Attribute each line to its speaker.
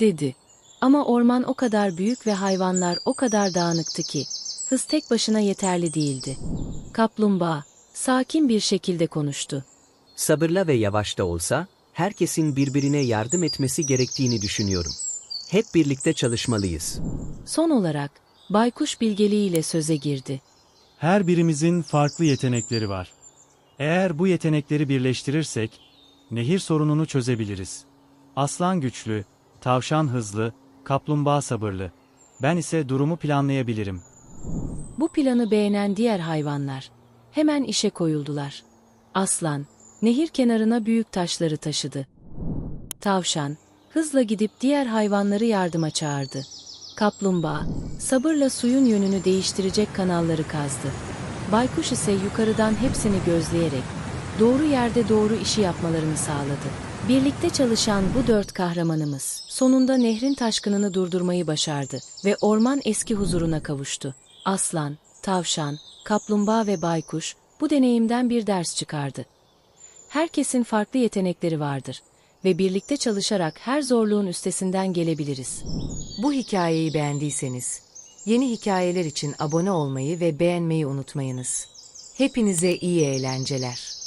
Speaker 1: dedi. Ama orman o kadar büyük ve hayvanlar o kadar dağınıktı ki, hız tek başına yeterli değildi. Kaplumbağa, sakin bir şekilde konuştu.
Speaker 2: Sabırla ve yavaş da olsa, herkesin birbirine yardım etmesi gerektiğini düşünüyorum. Hep birlikte çalışmalıyız.
Speaker 1: Son olarak, baykuş bilgeliğiyle söze girdi.
Speaker 3: Her birimizin farklı yetenekleri var. Eğer bu yetenekleri birleştirirsek, nehir sorununu çözebiliriz. Aslan güçlü, tavşan hızlı, kaplumbağa sabırlı. Ben ise durumu planlayabilirim.
Speaker 1: Bu planı beğenen diğer hayvanlar hemen işe koyuldular. Aslan, nehir kenarına büyük taşları taşıdı. Tavşan, hızla gidip diğer hayvanları yardıma çağırdı. Kaplumbağa, sabırla suyun yönünü değiştirecek kanalları kazdı. Baykuş ise yukarıdan hepsini gözleyerek, doğru yerde doğru işi yapmalarını sağladı. Birlikte çalışan bu dört kahramanımız, sonunda nehrin taşkınını durdurmayı başardı ve orman eski huzuruna kavuştu. Aslan, tavşan, kaplumbağa ve baykuş bu deneyimden bir ders çıkardı. Herkesin farklı yetenekleri vardır ve birlikte çalışarak her zorluğun üstesinden gelebiliriz.
Speaker 4: Bu hikayeyi beğendiyseniz, yeni hikayeler için abone olmayı ve beğenmeyi unutmayınız. Hepinize iyi eğlenceler.